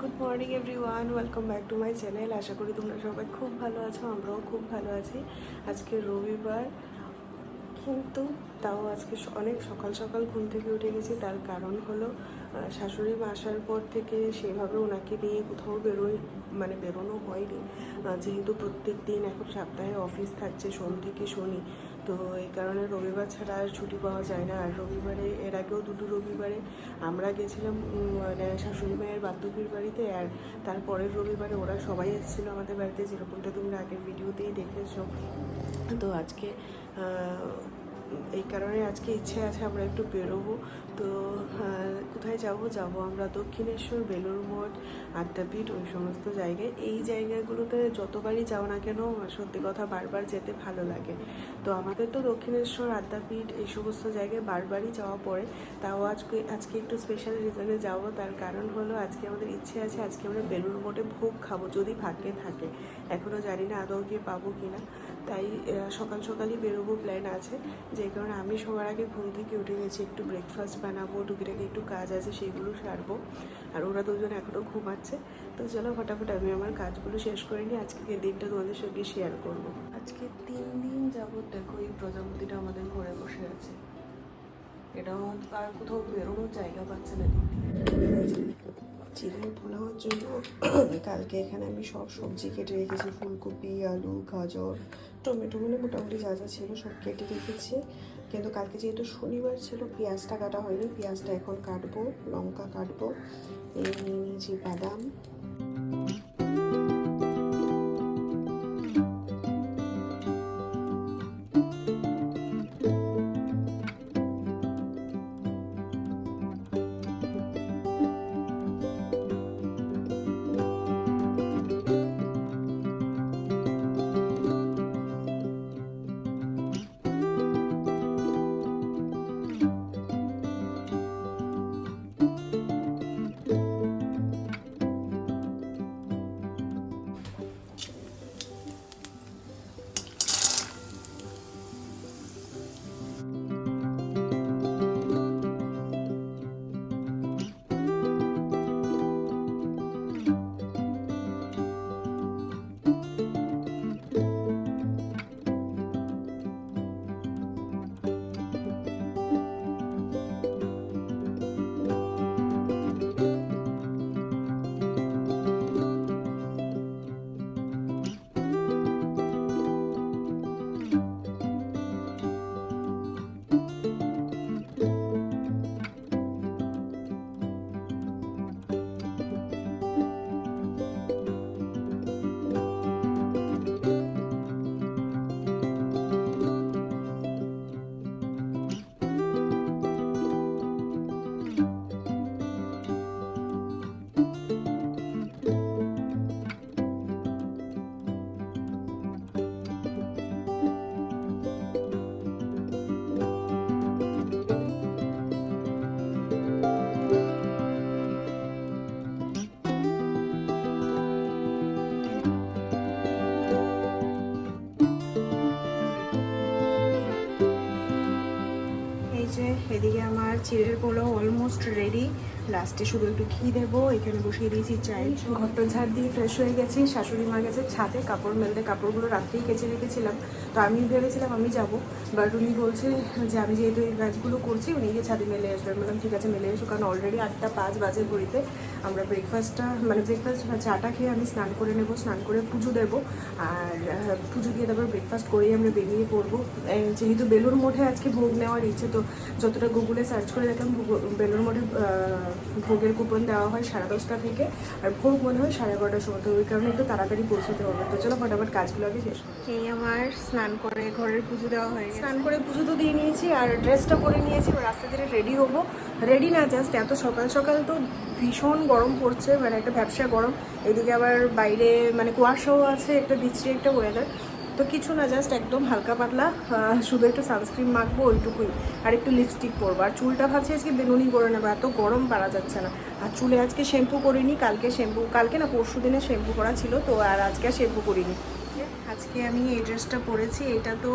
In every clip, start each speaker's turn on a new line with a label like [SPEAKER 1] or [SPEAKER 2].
[SPEAKER 1] Good morning everyone welcome back to my channel আশা করি তোমরা সবাই খুব ভালো আছো, আমরাও খুব ভালো আছি। আজকে রবিবার, কিন্তু তাও আজকে অনেক সকাল সকাল ঘুম থেকে উঠে গেছি। তার কারণ হলো শাশুড়ি মা আসার পর থেকে সেভাবে ওনাকে নিয়ে কোথাও বেরোই মানে বেরোনো হয়নি। যেহেতু প্রত্যেক দিন এখন সপ্তাহে অফিস থাকছে, সোম থেকে শনি। তো এই কারণে রবিবার ছাড়া আর ছুটি পাওয়া যায় না। আর রবিবারে, এর আগেও দুটো রবিবারে আমরা গেছিলাম শাশুড়ি মায়ের বান্ধবীর বাড়িতে। আর তারপরের রবিবারে ওরা সবাই এসেছিল আমাদের বাড়িতে, যেরকমটা তোমরা আগের ভিডিওতেই দেখেছ। তো আজকে এই কারণে আজকে ইচ্ছে আছে আমরা একটু বেরোবো। তো আহ, কোথায় যাব? যাব আমরা দক্ষিণেশ্বর বেলুর মঠ আদ্যাপীঠ ওই সমস্ত জায়গায়। এই জায়গাগুলোতে যতবারই যাও না কেন সত্যি কথা বারবার যেতে ভালো লাগে। তো আমাদের তো দক্ষিণেশ্বর আদ্যাপীঠ এই সমস্ত জায়গায় বারবারই যাওয়া পড়ে। তাও আজকে আজকে একটু স্পেশাল রিজনে যাব। তার কারণ হলো আজকে আমাদের ইচ্ছে আছে আজকে আমরা বেলুর মঠে ভোগ খাব যদি ভাগ্যে থাকে। এখনও জানি না আদৌ গিয়ে পাবো কিনা। তাই সকাল সকালই বেরোবো প্ল্যান আছে। যে কারণে আমি সবার আগে ঘুম থেকে উঠে গেছি, একটু ব্রেকফাস্ট বানাবো, টুকিটাকি একটু কাজ আছে সেইগুলো সারবো। আর ওরা দুজন এখনও ঘুমাচ্ছে। তো চলো ফটাফট আমি আমার কাজগুলো শেষ করে নিই আজকে দিনটা তোমাদের সঙ্গে শেয়ার করব। আজকে তিন দিন যাবত দেখো এই প্রজাপতিটা আমাদের ঘরে বসে আছে। এটাও আর কোথাও বেরোনোর জায়গা পাচ্ছে না দিক দিয়ে চিড়ে পোলাওয়ার জন্য। কালকে এখানে আমি সব সবজি কেটে রেখেছি, ফুলকপি, আলু, গাজর, টমেটো মানে মোটামুটি যা যা ছিল সব কেটে রেখেছি। কিন্তু কালকে যেহেতু শনিবার ছিল, পেঁয়াজটা কাটা হয়নি, পেঁয়াজটা এখন কাটবো, লঙ্কা কাটবো, এই নিয়ে নিয়েছি বাদাম। চিড়ের অলমোস্ট রেডি লাস্টে শুধু একটু ঘি দেবো, এখানে বসিয়ে দিয়েছি চাই ঘরটা ঝাড় দিয়ে ফ্রেশ হয়ে গেছি, শাশুড়ি মা গেছে ছাদে, কাপড় মেলতে কাপড়গুলো রাত্রেই কেচে রেখেছিলাম। তো আমি ভেবেছিলাম আমি যাব বাট উনি বলছে যে আমি যেহেতু এই কাজগুলো করছি, উনি গিয়ে ছাদে মেলে আসবেন। বললাম, ঠিক আছে, মেলে এসো, কারণ অলরেডি আটটা পাঁচ বাজে ঘড়িতে। আমরা ব্রেকফাস্টটা মানে ব্রেকফাস্ট চাটা খেয়ে আমি স্নান করে নেব, স্নান করে পুজো দেবো। আর পুজো দিয়ে তারপর ব্রেকফাস্ট করেই আমরা বেরিয়ে পড়ব। যেহেতু বেলুর মঠে আজকে ভোগ নেওয়ার ইচ্ছে, তো যতটা গুগলে সার্চ করে দেখলাম বেলুর মঠে ভোগের কুপন দেওয়া হয় সাড়ে দশটা থেকে আর ভোগ মনে হয় সাড়ে এগারোটার সময়। তো ওই কারণে একটু তাড়াতাড়ি পৌঁছতে হবে। তো চলো ফটাফট কাজগুলো আগে শেষ করি। এই আমার স্নান করে ঘরের পুজো দেওয়া হয় স্নান করে পুজো তো দিয়ে নিয়েছি আর ড্রেসটা পরে নিয়েছি রাস্তা ধরে রেডি হব। রেডি না জাস্ট এত সকাল সকাল তো ভীষণ গরম পড়ছে মানে একটা ব্যবসা গরম। এদিকে আবার বাইরে মানে কুয়াশাও আছে একটা বিচ্ছিরি একটা ওয়েদার তো কিছু না জাস্ট একদম হালকা পাতলা শুধু একটু সানস্ক্রিন মাখবো ওইটুকুই। আর একটু লিপস্টিক পরবো। আর চুলটা ভাবছি আজকে বেনুনি করে নেব এত গরম পারা যাচ্ছে না। আর চুলে আজকে শ্যাম্পু করিনি কালকে শ্যাম্পু কালকে না পরশু দিনে শ্যাম্পু করা ছিল তো আর আজকে আর শ্যাম্পু করিনি।
[SPEAKER 2] আজকে আমি এই ড্রেসটা পরেছি এটা তো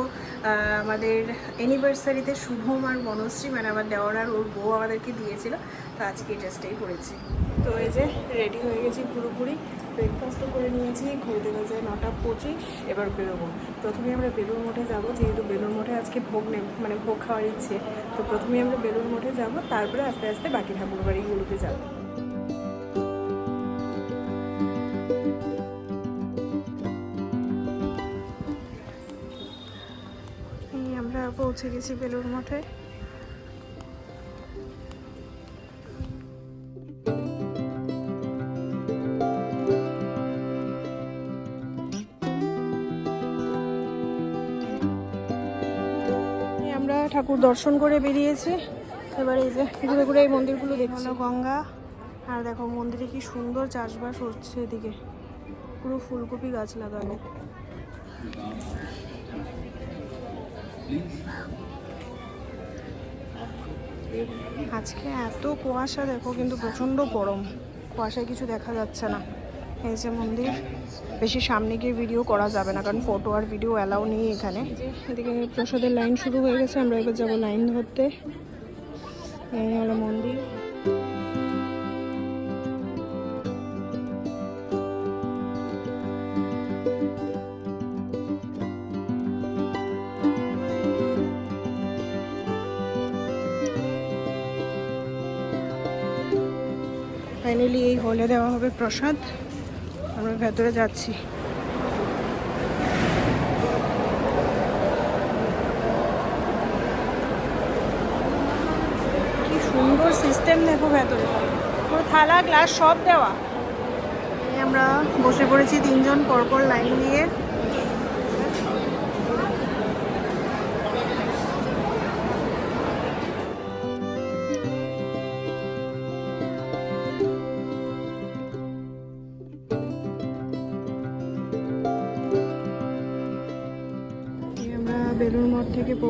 [SPEAKER 2] আমাদের অ্যানিভার্সারিতে শুভম আর বনশ্রী মানে আমার দেওয়ার আর ওর বউ আমাদেরকে দিয়েছিল তো আজকে এই ড্রেসটাই পরেছি। তো এই যে রেডি হয়ে গেছি পুরোপুরি। ব্রেকফাস্টও করে নিয়েছি ঘুরতে গেছে নটা পঁচিশ, এবার বেরোবো। প্রথমে আমরা বেলুর মঠে যাব, যেহেতু বেলুর মঠে আজকে ভোগ নেব মানে ভোগ খাওয়ার ইচ্ছে। তো প্রথমে আমরা বেলুর মঠে যাব, তারপরে আস্তে আস্তে বাকি ঠাকুর বাড়িগুলোতে যাব। আমরা পৌঁছে গেছি বেলুর মঠে। আমরা ঠাকুর দর্শন করে বেরিয়েছি। এবার এই যে ঘুরে ঘুরে এই মন্দিরগুলো দেখছি। গঙ্গা। আর দেখো মন্দিরে কি সুন্দর চাষবাস হচ্ছে এদিকে। পুরো ফুলকপি গাছ লাগানো। আজকে এত কুয়াশা দেখো কিন্তু প্রচণ্ড গরম। কুয়াশায় কিছু দেখা যাচ্ছে না। এই যে মন্দির। বেশি সামনে গিয়ে ভিডিও করা যাবে না, কারণ ফটো আর ভিডিও অ্যালাউ নেই এখানে। এদিকে প্রসাদের লাইন শুরু হয়ে গেছে, আমরা এবার যাব লাইন ধরতে। এই হলো মন্দির। ফাইনালি এই হলে দেওয়া হবে প্রসাদ। আমরা ভেতরে যাচ্ছি। কি সুন্দর সিস্টেম দেখো ভেতরে। থালা গ্লাস সব দেওয়া। আমরা বসে পড়েছি তিনজন, পরপর লাইন দিয়ে।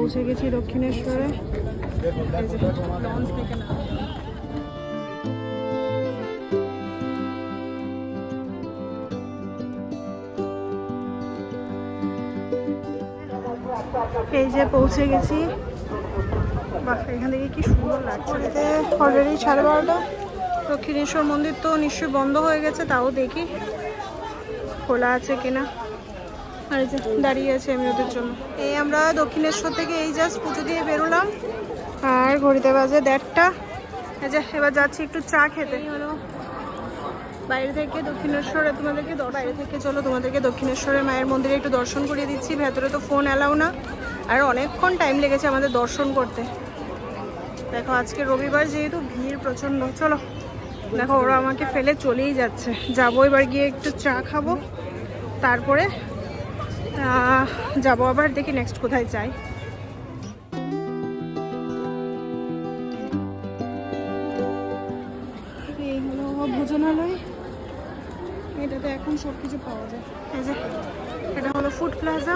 [SPEAKER 2] পৌঁছে গেছি দক্ষিণেশ্বরে। এই যে লঞ্চ থেকে না। এই যে পৌঁছে গেছি। বাহ এখান থেকে কি সুন্দর লাগছে। অলরেডি সাড়ে বারোটা। দক্ষিণেশ্বর মন্দির তো নিশ্চয়ই বন্ধ হয়ে গেছে তাও দেখি। খোলা আছে কিনা। আর দাঁড়িয়ে আছে আমি ওদের জন্য। এই আমরা দক্ষিণেশ্বর থেকে এই জাস্ট পুজো দিয়ে বেরোলাম। আর ঘড়িতে বাজে দেড়টা। এই যে, এবার যাচ্ছি একটু চা খেতে। হলো বাইরে থেকে দক্ষিণেশ্বরে তোমাদেরকে বাইরে থেকে চলো, তোমাদেরকে দক্ষিণেশ্বরের মায়ের মন্দিরে একটু দর্শন করিয়ে দিচ্ছি। ভেতরে তো ফোন অ্যালাউ না। আর অনেকক্ষণ টাইম লেগেছে আমাদের দর্শন করতে। দেখো, আজকে রবিবার যেহেতু ভিড় প্রচণ্ড। চলো, দেখো, ওরা আমাকে ফেলে চলেই যাচ্ছে। যাব এবার গিয়ে একটু চা খাব। তারপরে যাব আবার, দেখি নেক্সট কোথায় যাই। এই এটাতে এখন সব কিছু পাওয়া যায়। যে, এটা হলো ফুড প্লাজা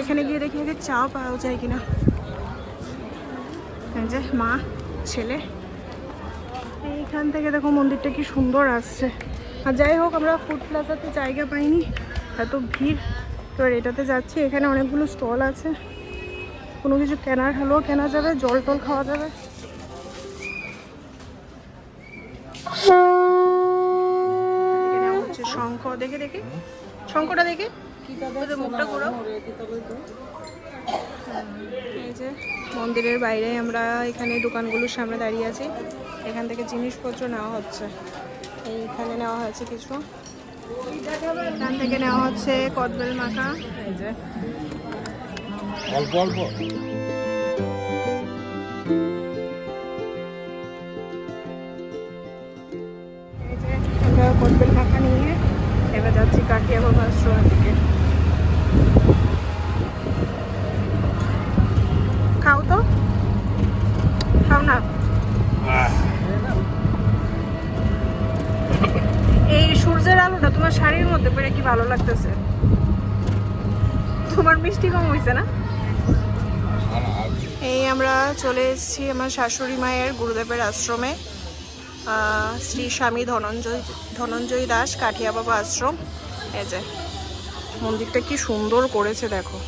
[SPEAKER 2] এখানে গিয়ে দেখি চা পাওয়া যায় যে মা, ছেলে। এইখান থেকে দেখো মন্দিরটা কি সুন্দর আসছে। আর যাই হোক, আমরা ফুড প্লাজাতে জায়গা পাইনি। এত ভিড়। এবার এটাতে যাচ্ছি, এখানে অনেকগুলো স্টল আছে। কোনো কিছু কেনার হলেও কেনা যাবে, জল টল খাওয়া যাবে। শঙ্খ, দেখে দেখে। শঙ্খটা দেখে। যে মন্দিরের বাইরে আমরা এখানে দোকানগুলোর সামনে দাঁড়িয়ে আছি। এখান থেকে জিনিসপত্র নেওয়া হচ্ছে। এইখানে নেওয়া হয়েছে কিছু। এখান থেকে নেওয়া হচ্ছে কদবেল মাখা। এই যে।
[SPEAKER 3] অল্প অল্প।
[SPEAKER 2] এই যে আমরা কদবেল মাখা নিয়ে এবার যাচ্ছি কাটিয়া বাবা আশ্রমের দিকে ভালো লাগতেছে। তোমার মিষ্টি কম হয়েছে না? এই আমরা চলে এসেছি আমার শাশুড়ি মায়ের গুরুদেবের আশ্রমে। শ্রী স্বামী ধনঞ্জয় ধনঞ্জয় দাস কাঠিয়া বাবা আশ্রম। এই যে, মন্দিরটা কি সুন্দর করেছে, দেখো।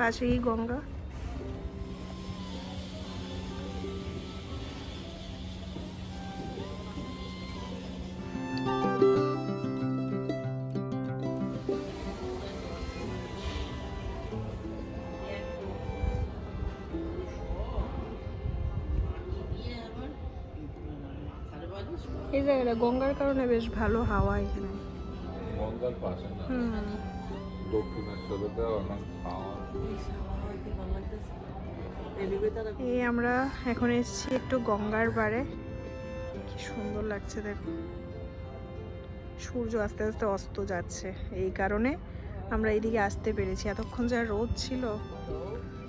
[SPEAKER 2] পাশেই গঙ্গা। এই জায়গাটা গঙ্গার কারণে বেশ ভালো হাওয়া এখানে।
[SPEAKER 3] গঙ্গার পাশে না।
[SPEAKER 2] হুম।
[SPEAKER 3] দক্ষিণেশ্বরতে অনেক খাওয়া
[SPEAKER 2] এই আমরা এখন এসেছি একটু গঙ্গার পাড়ে। কি সুন্দর লাগছে দেখো। সূর্য আস্তে আস্তে অস্ত যাচ্ছে। এই কারণে আমরা এইদিকে আসতে পেরেছি। এতক্ষণ যা রোদ ছিল,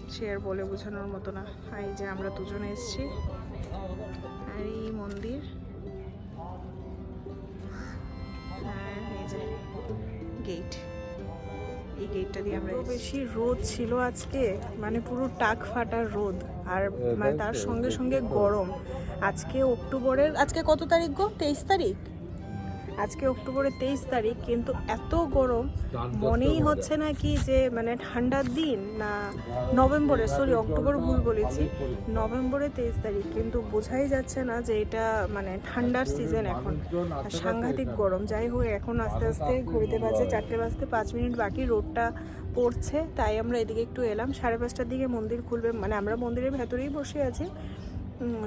[SPEAKER 2] সে আর বলে বোঝানোর মতো না। এই যে আমরা দুজনে এসেছি। আর এই মন্দির। আর এই যে গেট এই গেটটা দিয়ে আমরা বেশি রোদ ছিল আজকে মানে পুরো টাক ফাটার রোদ আর মানে তার সঙ্গে সঙ্গে গরম। আজকে অক্টোবরের আজকে কত তারিখ গো? তেইশ তারিখ? আজকে অক্টোবরের তেইশ তারিখ কিন্তু এত গরম মনেই হচ্ছে না কি যে মানে ঠান্ডার দিন না নভেম্বরে সরি অক্টোবর ভুল বলেছি। নভেম্বরে তেইশ তারিখ কিন্তু বোঝাই যাচ্ছে না যে এটা মানে ঠান্ডার সিজন এখন। সাংঘাতিক গরম যাই হোক এখন আস্তে আস্তে ঘড়িতে বাজে চারটে বাজতে পাঁচ মিনিট বাকি রোডটা পড়ছে তাই আমরা এদিকে একটু এলাম। সাড়ে পাঁচটার দিকে মন্দির খুলবে মানে আমরা মন্দিরের ভেতরেই বসে আছি।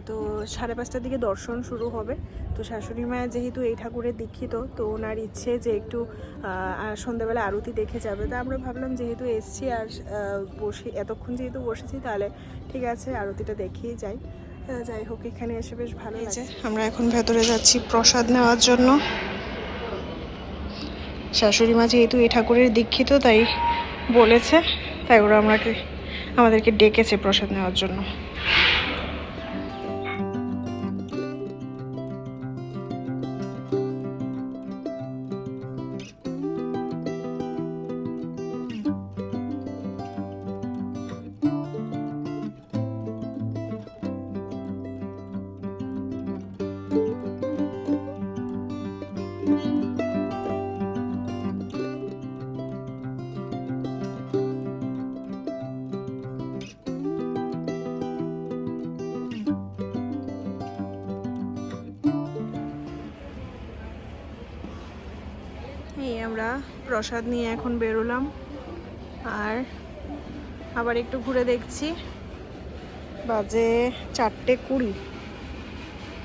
[SPEAKER 2] তো সাড়ে পাঁচটার দিকে দর্শন শুরু হবে। তো শাশুড়ি মা যেহেতু এই ঠাকুরের দীক্ষিত তো ওনার ইচ্ছে যে একটু সন্ধ্যাবেলা আরতি দেখে যাবে। তা আমরা ভাবলাম যেহেতু এসছি আর বসে এতক্ষণ যেহেতু বসেছি তাহলে ঠিক আছে আরতিটা দেখিয়ে যাই। যাই হোক এখানে এসে বেশ ভালো লাগছে। আমরা এখন ভেতরে যাচ্ছি প্রসাদ নেওয়ার জন্য। শাশুড়ি মা যেহেতু এই ঠাকুরের দীক্ষিত তাই বলেছে তাই ওরা আমাকে আমাদেরকে ডেকেছে প্রসাদ নেওয়ার জন্য। প্রসাদ নিয়ে এখন বেরোলাম। আর আবার একটু ঘুরে দেখছি। বাজে চারটে কুড়ি।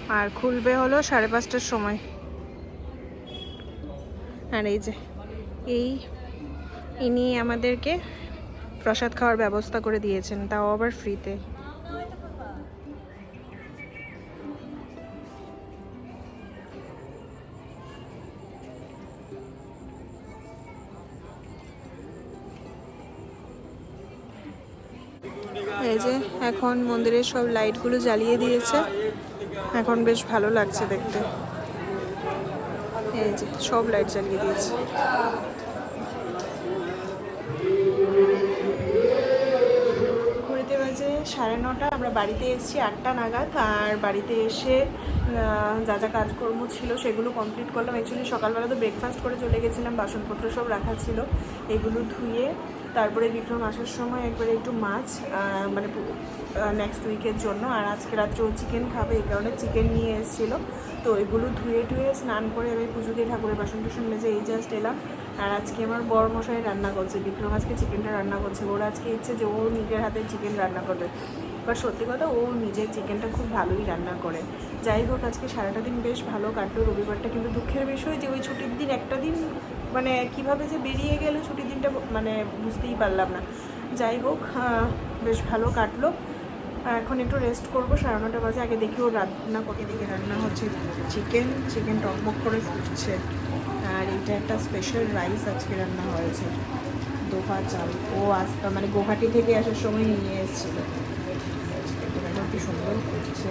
[SPEAKER 2] আর খুলবে হলো সাড়ে পাঁচটার সময়। আর এই যে, এই ইনি আমাদেরকে প্রসাদ খাওয়ার ব্যবস্থা করে দিয়েছেন, তাও আবার ফ্রিতে এই যে এখন মন্দিরের সব লাইটগুলো জ্বালিয়ে দিয়েছে। এখন বেশ ভালো লাগছে দেখতে। এই যে সব লাইট জ্বালিয়ে দিয়েছে। সাড়ে নটা, আমরা বাড়িতে এসেছি আটটা নাগাদ, আর বাড়িতে এসে যা যা কাজকর্ম ছিল সেগুলো কমপ্লিট করলাম। অ্যাকচুয়ালি সকালবেলা তো ব্রেকফাস্ট করে চলে গেছিলাম, বাসনপত্র সব রাখা ছিল, এগুলো ধুয়ে তারপরে বিক্রম আসার সময় একবারে একটু মাছ মানে নেক্সট উইকের জন্য। আর আজকে রাত্রে ও চিকেন খাবে, এই কারণে চিকেন নিয়ে এসেছিল। তো এগুলো ধুয়ে টুয়ে স্নান করে আমি পুজো দিয়ে ঠাকুরের বাসন টুসন মেজে এই জাস্ট এলাম। আর আজকে আমার বড় মশাই রান্না করছে, বিক্রম আজকে চিকেনটা রান্না করছে। ওর আজকে ইচ্ছে যে ও নিজের হাতে চিকেন রান্না করবে।
[SPEAKER 1] বাট সত্যি কথা ও নিজের চিকেনটা খুব ভালোই রান্না করে। যাই হোক, আজকে সারাটা দিন বেশ ভালো কাটলো। রবিবারটা কিন্তু দুঃখের বিষয় যে ওই ছুটির দিন, একটা দিন মানে কীভাবে যে বেরিয়ে গেল ছুটির দিনটা মানে বুঝতেই পারলাম না। যাই হোক বেশ ভালো কাটলো। এখন একটু রেস্ট করব, সাড়ে নটা বাজে। আগে দেখি ও রান্না করে দিকে রান্না হচ্ছে চিকেন চিকেন টকমক করে ফুটছে। আর এটা একটা স্পেশাল রাইস আজকে রান্না হয়েছে। দোফা চাল। ও আসতে মানে গুয়াহাটি থেকে আসার সময় নিয়ে এসেছিল। কি সুন্দর ফুটছে।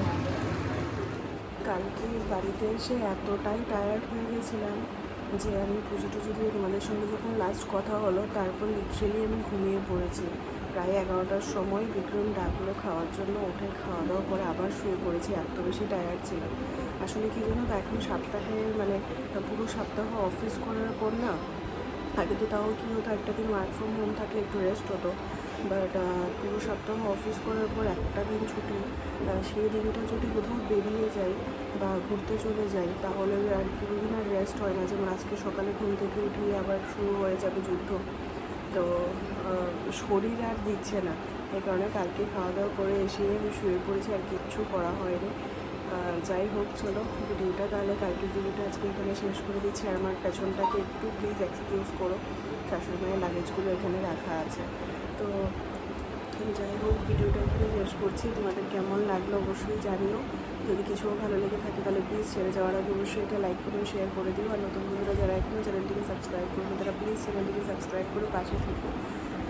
[SPEAKER 1] কালকে বাড়িতে এসে এতটাই টায়ার্ড হয়ে গেছিলাম। যে আমি পুজো টুজো দিয়ে তোমাদের সঙ্গে যখন লাস্ট কথা হলো, তারপর লিটারেলি আমি ঘুমিয়ে পড়েছি। প্রায় এগারোটার সময় বিক্রম ডাকলো খাওয়ার জন্য, উঠে খাওয়া দাওয়া করে আবার শুয়ে পড়েছি, এত বেশি টায়ার্ড ছিলাম আসলে কি জানো এখন সপ্তাহে মানে পুরো সপ্তাহ অফিস করার পর না, আগে তো তাও কী হতো, একটা দিন ওয়ার্ক ফ্রম হোম থাকলে একটু রেস্ট হতো। বাট পুরো সপ্তাহ অফিস করার পর একটা দিন ছুটি সেই দিনটা যদি কোথাও বেরিয়ে যাই বা ঘুরতে চলে যাই, তাহলে আর পুরো দিন আর রেস্ট হয় না। যেমন আজকে সকালে ঘুম থেকে উঠিয়ে আবার শুরু হয়ে যাবে যুদ্ধ। তো শরীর আর দিচ্ছে না। এই কারণে কালকে খাওয়া দাওয়া করে এসে আমি শুয়ে পড়েছি, আর কিচ্ছু করা হয়নি। যাই হোক, চলো ভিডিওটা তাহলে কালকে ভিডিওটা আজকে এখানে শেষ করে দিচ্ছি। আর আমার পেছনটাকে একটু প্লিজ এক্সকিউজ করো। শাশুড়ি মায়ের লাগেজগুলো এখানে রাখা আছে। তো যাই হোক, ভিডিওটা এখানে শেষ করছি। তোমাদের কেমন লাগল অবশ্যই জানিও। যদি কিছুও ভালো লেগে থাকে তাহলে প্লিজ ছেড়ে যাওয়ার আগে অবশ্যই এটা লাইক করুন শেয়ার করে দিও। আর নতুন বন্ধুরা যারা এখনও চ্যানেলটিকে সাবস্ক্রাইব করুন, তারা প্লিজ চ্যানেলটিকে সাবস্ক্রাইব করে পাশে থেকো।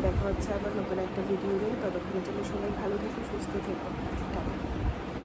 [SPEAKER 1] দেখা হচ্ছে আবার নতুন একটা ভিডিও নিয়ে। ততক্ষণের জন্য সবাই ভালো থেকো, সুস্থ থেকো।